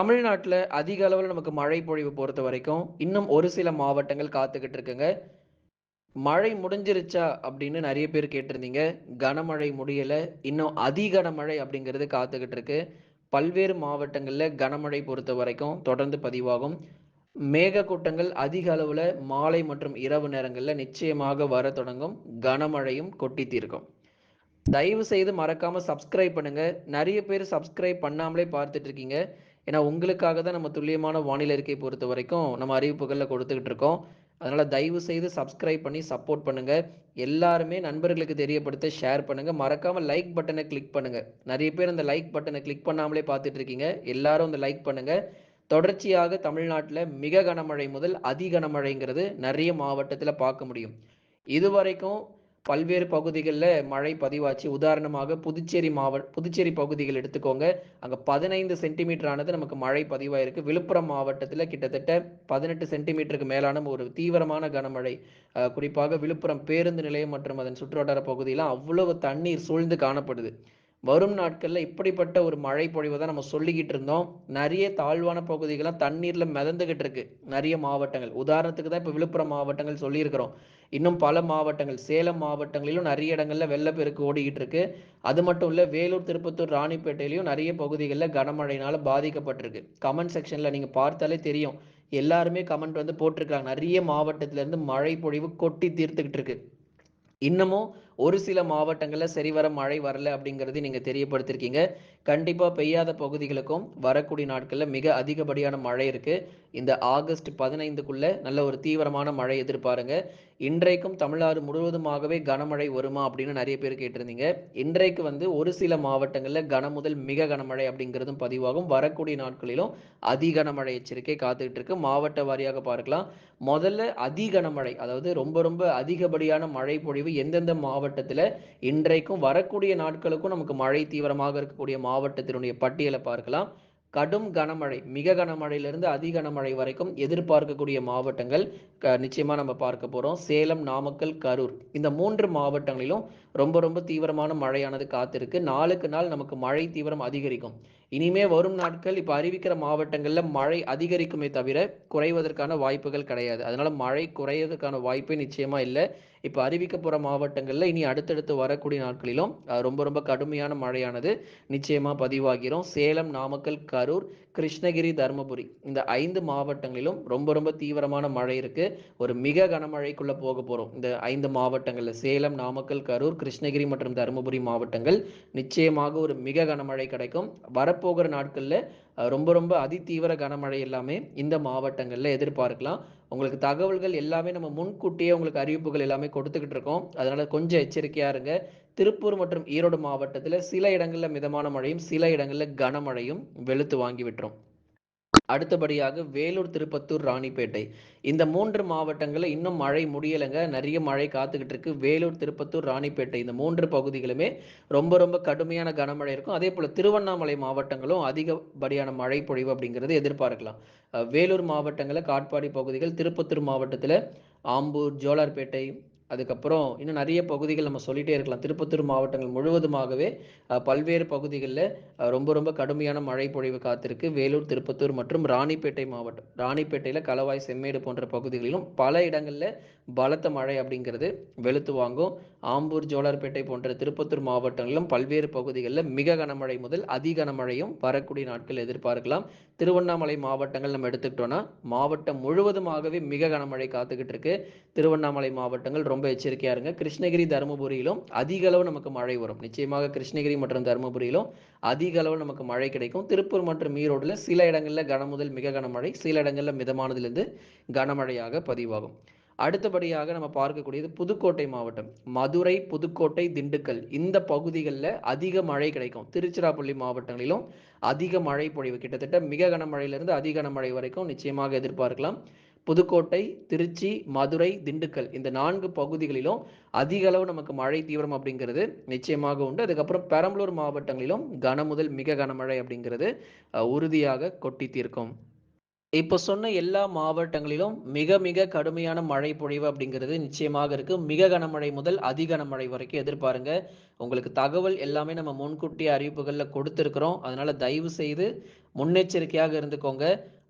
தமிழ்நாட்டில் அதிக அளவில் நமக்கு மழை பொழிவு பொறுத்த வரைக்கும், இன்னும் ஒரு சில மாவட்டங்கள் காத்துக்கிட்டு இருக்குங்க. மழை முடிஞ்சிருச்சா அப்படின்னு நிறைய பேர் கேட்டிருந்தீங்க. கனமழை முடியலை இன்னும் அதிகனமழை அப்படிங்கிறது காத்துக்கிட்டு இருக்கு. பல்வேறு மாவட்டங்களில் கனமழை பொறுத்த வரைக்கும் தொடர்ந்து பதிவாகும். மேகக்கூட்டங்கள் அதிக அளவில் மாலை மற்றும் இரவு நேரங்களில் நிச்சயமாக வர தொடங்கும். கனமழையும் கொட்டி தீர்க்கும். தயவு செய்து மறக்காமல் சப்ஸ்கிரைப் பண்ணுங்கள் நிறைய பேர் சப்ஸ்கிரைப் பண்ணாமலே பார்த்துட்டு இருக்கீங்க. ஏன்னா உங்களுக்காக தான் நம்ம துல்லியமான வானிலை அறிக்கை பொறுத்த வரைக்கும் நம்ம அறிவிப்புகளில் கொடுத்துக்கிட்டு இருக்கோம். அதனால் தயவு செய்து சப்ஸ்கிரைப் பண்ணி சப்போர்ட் பண்ணுங்கள் எல்லாருமே நண்பர்களுக்கு தெரியப்படுத்த ஷேர் பண்ணுங்கள் மறக்காமல் லைக் பட்டனை கிளிக் பண்ணுங்கள் நிறைய பேர் அந்த லைக் பட்டனை கிளிக் பண்ணாமலே பார்த்துட்டு இருக்கீங்க. எல்லாரும் அந்த லைக் பண்ணுங்கள் தொடர்ச்சியாக தமிழ்நாட்டில் மிக கனமழை முதல் அதி கனமழைங்கிறது நிறைய மாவட்டத்தில் பார்க்க முடியும். இதுவரைக்கும் பல்வேறு பகுதிகளில் மழை பதிவாச்சு. உதாரணமாக புதுச்சேரி மாவட்ட புதுச்சேரி பகுதிகள் எடுத்துக்கோங்க. அங்கே பதினைந்து சென்டிமீட்டர் ஆனது நமக்கு மழை பதிவாயிருக்கு. விழுப்புரம் மாவட்டத்தில் கிட்டத்தட்ட 18 சென்டிமீட்டருக்கு மேலான ஒரு தீவிரமான கனமழை. குறிப்பாக விழுப்புரம் பேருந்து நிலையம் மற்றும் அதன் சுற்றுவட்டார பகுதியெல்லாம் அவ்வளவு தண்ணீர் சூழ்ந்து காணப்படுது. வரும் நாட்களில் இப்படிப்பட்ட ஒரு மழை பொழிவை தான் நம்ம சொல்லிக்கிட்டு இருந்தோம். நிறைய தாழ்வான பகுதிகள்லாம் தண்ணீரில் மிதந்துகிட்டு இருக்கு. நிறைய மாவட்டங்கள். உதாரணத்துக்கு தான் இப்போ விழுப்புரம் மாவட்டங்கள் சொல்லியிருக்கிறோம். இன்னும் பல மாவட்டங்கள் சேலம் மாவட்டங்களிலும் நிறைய இடங்களில் வெள்ளப்பெருக்கு ஓடிக்கிட்டு இருக்கு. அது மட்டும் இல்லை வேலூர், திருப்பத்தூர், ராணிப்பேட்டையிலையும் நிறைய பகுதிகளில் கனமழையினால பாதிக்கப்பட்டிருக்கு. கமெண்ட் செக்ஷனில் நீங்கள் பார்த்தாலே தெரியும். எல்லாருமே கமெண்ட் வந்து போட்டிருக்காங்க. நிறைய மாவட்டத்திலேருந்து மழை பொழிவு கொட்டி தீர்த்துக்கிட்டு இருக்கு. இன்னமும் ஒரு சில மாவட்டங்களில் சரிவர மழை வரல அப்படிங்கிறது நீங்கள் தெரியப்படுத்திருக்கீங்க கண்டிப்பாக பெய்யாத பகுதிகளுக்கும் வரக்கூடிய நாட்களில் மிக அதிகப்படியான மழை இருக்குது இந்த ஆகஸ்ட் 15க்குள்ள நல்ல ஒரு தீவிரமான மழை எதிர்பாருங்க. இன்றைக்கும் தமிழ்நாடு முழுவதுமாகவே கனமழை வருமா அப்படின்னு நிறைய பேர் கேட்டிருந்தீங்க. இன்றைக்கு வந்து ஒரு சில மாவட்டங்களில் கன முதல் மிக கனமழை அப்படிங்கிறதும் பதிவாகும். வரக்கூடிய நாட்களிலும் அதிகனமழை எச்சரிக்கை காத்துக்கிட்டு இருக்கு. மாவட்ட வாரியாக பார்க்கலாம். முதல்ல அதிகனமழை அதாவது ரொம்ப ரொம்ப அதிகப்படியான மழை பொழிவு எந்தெந்த மாவட்டத்தில் இன்றைக்கும் வரக்கூடிய நாட்களுக்கும் நமக்கு மழை தீவிரமாக இருக்கக்கூடிய மாவட்டத்தினுடைய பட்டியலை பார்க்கலாம். கடும் கனமழை மிக கனமழையிலிருந்து அதி கனமழை வரைக்கும் எதிர்பார்க்கக்கூடிய மாவட்டங்கள் க நிச்சயமா நம்ம பார்க்க போறோம். சேலம், நாமக்கல், கரூர் இந்த மூன்று மாவட்டங்களிலும் ரொம்ப ரொம்ப தீவிரமான மழையானது காத்திருக்கு. நாளுக்கு நாள் நமக்கு மழை தீவிரம் அதிகரிக்கும். இனிமே வரும் நாட்கள் இப்ப அறிவிக்கிற மாவட்டங்கள்ல மழை அதிகரிக்குமே தவிர குறைவதற்கான வாய்ப்புகள் கிடையாது. அதனால மழை குறையறதுக்கான வாய்ப்பே நிச்சயமா இல்லை இப்போ அறிவிக்க போகிற மாவட்டங்கள்ல இனி அடுத்தடுத்து வரக்கூடிய நாட்களிலும் ரொம்ப ரொம்ப கடுமையான மழையானது நிச்சயமா பதிவாகிரும். சேலம், நாமக்கல், கரூர், கிருஷ்ணகிரி, தருமபுரி இந்த ஐந்து மாவட்டங்களிலும் ரொம்ப ரொம்ப தீவிரமான மழை இருக்கு. ஒரு மிக கனமழைக்குள்ள போக போறோம். இந்த ஐந்து மாவட்டங்கள்ல சேலம், நாமக்கல், கரூர், கிருஷ்ணகிரி மற்றும் தருமபுரி மாவட்டங்கள் நிச்சயமாக ஒரு மிக கனமழை கிடைக்கும். வரப்போகிற நாட்கள்ல ரொம்ப ரொம்ப அதிதீவிர கனமழை எல்லாமே இந்த மாவட்டங்கள்ல எதிர்பார்க்கலாம். உங்களுக்கு தகவல்கள் எல்லாமே நம்ம முன்கூட்டியே உங்களுக்கு அறிவிப்புகள் எல்லாமே கொடுத்துக்கிட்டு இருக்கோம். அதனால கொஞ்சம் எச்சரிக்கையா இருங்க. திருப்பூர் மற்றும் ஈரோடு மாவட்டத்தில் சில இடங்களில் மிதமான மழையும், சில இடங்களில் கனமழையும் வெளுத்து வாங்கி விட்டுரும். அடுத்தபடியாக வேலூர், திருப்பத்தூர், ராணிப்பேட்டை இந்த மூன்று மாவட்டங்களில் இன்னும் மழை முடியலங்க. நிறைய மழை காத்துக்கிட்டு இருக்கு. வேலூர், திருப்பத்தூர், ராணிப்பேட்டை இந்த மூன்று பகுதிகளுமே ரொம்ப ரொம்ப கடுமையான கனமழை இருக்கும். அதே போல் திருவண்ணாமலை மாவட்டங்களும் அதிகப்படியான மழை பொழிவு அப்படிங்கிறது எதிர்பார்க்கலாம். வேலூர் மாவட்டங்களில் காட்பாடி பகுதிகள், திருப்பத்தூர் மாவட்டத்தில் ஆம்பூர், ஜோலார்பேட்டை அதுக்கப்புறம் இன்னும் நிறைய பகுதிகள் நம்ம சொல்லிட்டே இருக்கலாம். திருப்பத்தூர் மாவட்டங்கள் முழுவதுமாகவே பல்வேறு பகுதிகளில் ரொம்ப ரொம்ப கடுமையான மழை பொழிவு காத்திருக்கு. வேலூர், திருப்பத்தூர் மற்றும் ராணிப்பேட்டை மாவட்டம். ராணிப்பேட்டையில் களவாய், செம்மேடு போன்ற பகுதிகளிலும் பல இடங்களில் பலத்த மழை அப்படிங்கிறது வெளுத்து வாங்கும். ஆம்பூர், ஜோலார்பேட்டை போன்ற திருப்பத்தூர் மாவட்டங்களிலும் பல்வேறு பகுதிகளில் மிக கனமழை முதல் அதி கனமழையும் வரக்கூடிய நாட்கள் எதிர்பார்க்கலாம். திருவண்ணாமலை மாவட்டங்கள் நம்ம எடுத்துக்கிட்டோம்னா, மாவட்டம் முழுவதுமாகவே மிக கனமழை காத்துக்கிட்டு இருக்கு. திருவண்ணாமலை மாவட்டங்கள் ரொம்ப எச்சரிக்கையா இருங்க. கிருஷ்ணகிரி, தர்மபுரியிலும் அதிக அளவு நமக்கு மழை வரும். நிச்சயமாக கிருஷ்ணகிரி மற்றும் தர்மபுரியிலும் அதிக அளவு நமக்கு மழை கிடைக்கும். திருப்பூர் மற்றும் ஈரோடுல சில இடங்களில் கன முதல் மிக கனமழை, சில இடங்களில் மிதமானதிலிருந்து கனமழையாக பதிவாகும். அடுத்தபடியாக நம்ம பார்க்கக்கூடியது புதுக்கோட்டை மாவட்டம். மதுரை, புதுக்கோட்டை, திண்டுக்கல் இந்த பகுதிகளில் அதிக மழை கிடைக்கும். திருச்சிராப்பள்ளி மாவட்டங்களிலும் அதிக மழை பொழிவு கிட்டத்தட்ட மிக கனமழையிலிருந்து அதிக கனமழை வரைக்கும் நிச்சயமாக எதிர்பார்க்கலாம். புதுக்கோட்டை, திருச்சி, மதுரை, திண்டுக்கல் இந்த நான்கு பகுதிகளிலும் அதிக அளவு நமக்கு மழை தீவிரம் அப்படிங்கிறது நிச்சயமாக உண்டு. அதுக்கப்புறம் பெரம்பலூர் மாவட்டங்களிலும் கன முதல் மிக கனமழை அப்படிங்கிறது உறுதியாக கொட்டி தீர்க்கும். இப்போ சொன்ன எல்லா மாவட்டங்களிலும் மிக மிக கடுமையான மழை பொழிவு அப்படிங்கிறது நிச்சயமாக இருக்கு. மிக கனமழை முதல் அதி கனமழை வரைக்கும் எதிர்பாருங்க. உங்களுக்கு தகவல் எல்லாமே நம்ம முன்கூட்டிய அறிவிப்புகளில் கொடுத்துருக்குறோம். அதனால தயவு செய்து முன்னெச்சரிக்கையாக இருந்துக்கோங்க.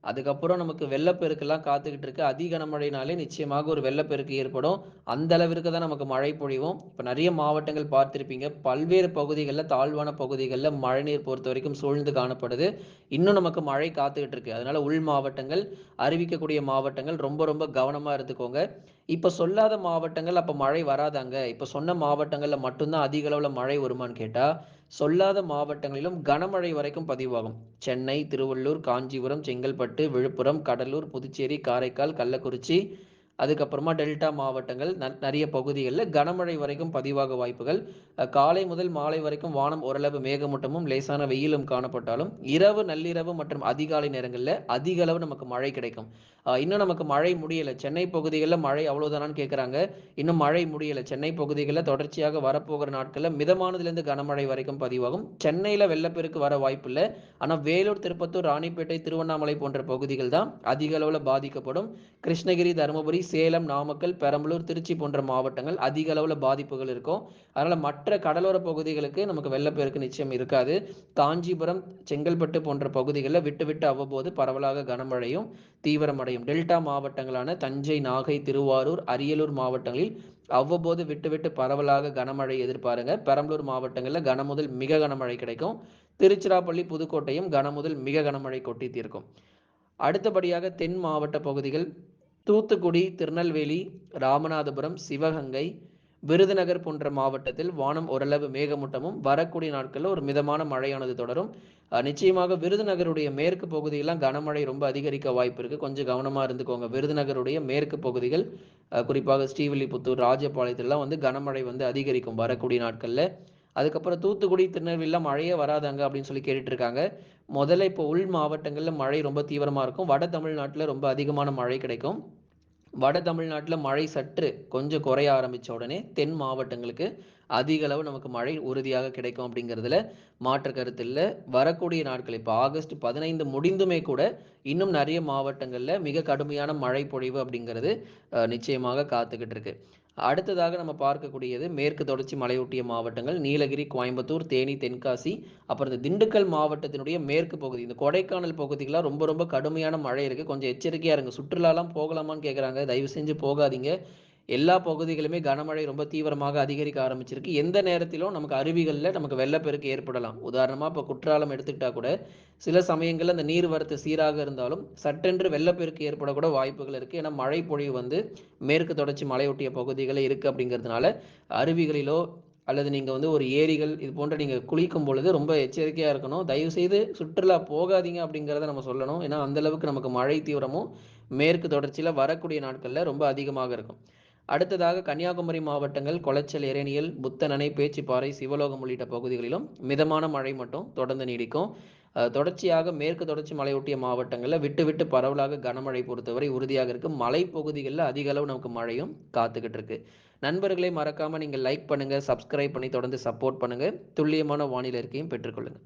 அதுக்கப்புறம் நமக்கு வெள்ளப்பெருக்கெல்லாம் காத்துக்கிட்டு இருக்கு அதிக கனமழைனாலே நிச்சயமாக ஒரு வெள்ளப்பெருக்கு ஏற்படும். அந்த அளவிற்கு தான் நமக்கு மழை பொழிவும். இப்போ நிறைய மாவட்டங்கள் பார்த்துருப்பீங்க. பல்வேறு பகுதிகளில் தாழ்வான பகுதிகளில் மழைநீர் பொறுத்த வரைக்கும் சூழ்ந்து காணப்படுது. இன்னும் நமக்கு மழை காத்துக்கிட்டு இருக்கு அதனால உள் மாவட்டங்கள் அறிவிக்கக்கூடிய மாவட்டங்கள் ரொம்ப ரொம்ப கவனமாக இருந்துக்கோங்க இப்போ சொல்லாத மாவட்டங்கள் அப்போ மழை வராதாங்க. இப்போ சொன்ன மாவட்டங்களில் மட்டும்தான் அதிக அளவுல மழை வருமான்னு கேட்டால் சொல்லாத மாவட்டங்களிலும் கனமழை வரைக்கும் பதிவாகும். சென்னை திருவள்ளூர் காஞ்சிபுரம் செங்கல்பட்டு விழுப்புரம் கடலூர் புதுச்சேரி காரைக்கால் கள்ளக்குறிச்சி அதுக்கப்புறமா டெல்டா மாவட்டங்கள் நிறைய பகுதிகளில் கனமழை வரைக்கும் பதிவாக வாய்ப்புகள். காலை முதல் மாலை வரைக்கும் வானம் ஓரளவு மேகமூட்டமும் லேசான வெயிலும் காணப்பட்டாலும் இரவு நள்ளிரவு மற்றும் அதிகாலை நேரங்களில் அதிக அளவு நமக்கு மழை கிடைக்கும். இன்னும் நமக்கு மழை முடியலை. சென்னை பகுதிகளில் மழை அவ்வளோதானான்னு கேட்குறாங்க இன்னும் மழை முடியலை. சென்னை பகுதிகளில் தொடர்ச்சியாக வரப்போகிற நாட்களில் மிதமானதுலேருந்து கனமழை வரைக்கும் பதிவாகும். சென்னையில் வெள்ளப்பெருக்கு வர வாய்ப்பு இல்லை ஆனால் வேலூர் திருப்பத்தூர் ராணிப்பேட்டை திருவண்ணாமலை போன்ற பகுதிகள் தான் அதிக அளவில் பாதிக்கப்படும். கிருஷ்ணகிரி தருமபுரி சேலம் நாமக்கல் பெரம்பலூர் திருச்சி போன்ற மாவட்டங்கள் அதிக அளவில் பாதிப்புகள் இருக்கும். அதனால் மற்ற கடலோர பகுதிகளுக்கு நமக்கு வெள்ளப்பெருக்கு நிச்சயம் இருக்காது. காஞ்சிபுரம் செங்கல்பட்டு போன்ற பகுதிகளில் விட்டு விட்டு அவ்வப்போது பரவலாக கனமழையும் தீவிரமடையும். டெல்டா மாவட்டங்களான தஞ்சை நாகை திருவாரூர் அரியலூர் மாவட்டங்களில் அவ்வப்போது விட்டு விட்டு பரவலாக கனமழை எதிர்பாருங்க. பெரம்பலூர் மாவட்டங்களில் கனமுதல் மிக கனமழை கிடைக்கும். திருச்சிராப்பள்ளி புதுக்கோட்டையும் கனமுதல் மிக கனமழை கொட்டி தீர்க்கும். அடுத்தபடியாக தென் மாவட்ட பகுதிகள் தூத்துக்குடி திருநெல்வேலி ராமநாதபுரம் சிவகங்கை விருதுநகர் போன்ற மாவட்டத்தில் வானம் ஓரளவு மேகமூட்டமும் வரக்கூடிய நாட்களில் ஒரு மிதமான மழையானது தொடரும். நிச்சயமாக விருதுநகருடைய மேற்கு பகுதியெல்லாம் கனமழை ரொம்ப அதிகரிக்க வாய்ப்பு இருக்கு. கொஞ்சம் கவனமா இருந்துக்கோங்க. விருதுநகருடைய மேற்கு பகுதிகள் குறிப்பாக ஸ்ரீவில்லிபுத்தூர் ராஜபாளையத்திலாம் வந்து கனமழை வந்து அதிகரிக்கும் வரக்கூடிய நாட்களில். அதுக்கப்புறம் தூத்துக்குடி திருநெல்வேலியில் மழையே வராதாங்க அப்படின்னு சொல்லி கேட்டுட்டு இருக்காங்க முதல்ல இப்போ உள் மாவட்டங்களில் மழை ரொம்ப தீவிரமாக இருக்கும். வட தமிழ்நாட்டில் ரொம்ப அதிகமான மழை கிடைக்கும். வட தமிழ்நாட்டில் மழை சற்று கொஞ்சம் குறைய ஆரம்பித்த உடனே தென் மாவட்டங்களுக்கு அதிக அளவு நமக்கு மழை உறுதியாக கிடைக்கும் அப்படிங்கிறதுல மாற்று கருத்து இல்லை. வரக்கூடிய நாட்கள் இப்போ ஆகஸ்ட் பதினைந்து முடிந்துமே கூட இன்னும் நிறைய மாவட்டங்களில் மிக கடுமையான மழை பொழிவு அப்படிங்கிறது நிச்சயமாக காத்துக்கிட்டு இருக்கு. அடுத்ததாக நம்ம பார்க்கக்கூடியது மேற்கு தொடர்ச்சி மலையொட்டிய மாவட்டங்கள் நீலகிரி கோயம்புத்தூர் தேனி தென்காசி அப்புறம் இந்த திண்டுக்கல் மாவட்டத்தினுடைய மேற்கு பகுதி. இந்த கொடைக்கானல் பகுதிகளாக ரொம்ப ரொம்ப கடுமையான மழை இருக்குது கொஞ்சம் எச்சரிக்கையாக இருங்க. சுற்றுலாலாம் போகலாமான்னு கேட்குறாங்க தயவு செஞ்சு போகாதீங்க. எல்லா பகுதிகளுமே கனமழை ரொம்ப தீவிரமாக அதிகரிக்க ஆரம்பிச்சிருக்கு. எந்த நேரத்திலும் நமக்கு அருவிகளில் நமக்கு வெள்ளப்பெருக்கு ஏற்படலாம். உதாரணமாக இப்போ குற்றாலம் எடுத்துக்கிட்டா கூட சில சமயங்களில் அந்த நீர்வரத்து சீராக இருந்தாலும் சட்டென்று வெள்ளப்பெருக்கு ஏற்படக்கூட வாய்ப்புகள் இருக்குது ஏன்னா மழை பொழிவு வந்து மேற்கு தொடர்ச்சி மலையொட்டிய பகுதிகளில் இருக்குது அப்படிங்கிறதுனால அருவிகளிலோ அல்லது நீங்கள் வந்து ஒரு ஏரிகள் இது போன்ற நீங்கள் குளிக்கும் பொழுது ரொம்ப எச்சரிக்கையாக இருக்கணும். தயவுசெய்து சுற்றுலா போகாதீங்க அப்படிங்கிறத நம்ம சொல்லணும். ஏன்னா அந்தளவுக்கு நமக்கு மழை தீவிரமும் மேற்கு தொடர்ச்சியில் வரக்கூடிய நாட்களில் ரொம்ப அதிகமாக இருக்கும். அடுத்ததாக கன்னியாகுமரி மாவட்டங்கள் கொளச்சல் எரேனியல் புத்தனணை பேச்சிப்பாறை சிவலோகம் உள்ளிட்ட பகுதிகளிலும் மிதமான மழை மட்டும் தொடர்ந்து நீடிக்கும். தொடர்ச்சியாக மேற்கு தொடர்ச்சி மலையொட்டிய மாவட்டங்களில் விட்டு விட்டு பரவலாக கனமழை பொறுத்தவரை உறுதியாக இருக்கு மலைப்பகுதிகளில் அதிக அளவு நமக்கு மழையும் காத்துக்கிட்டு இருக்கு. நண்பர்களை மறக்காம நீங்கள் லைக் பண்ணுங்க சப்ஸ்கிரைப் பண்ணி தொடர்ந்து சப்போர்ட் பண்ணுங்க. துல்லியமான வானிலை இருக்கையும் பெற்றுக்கொள்ளுங்க.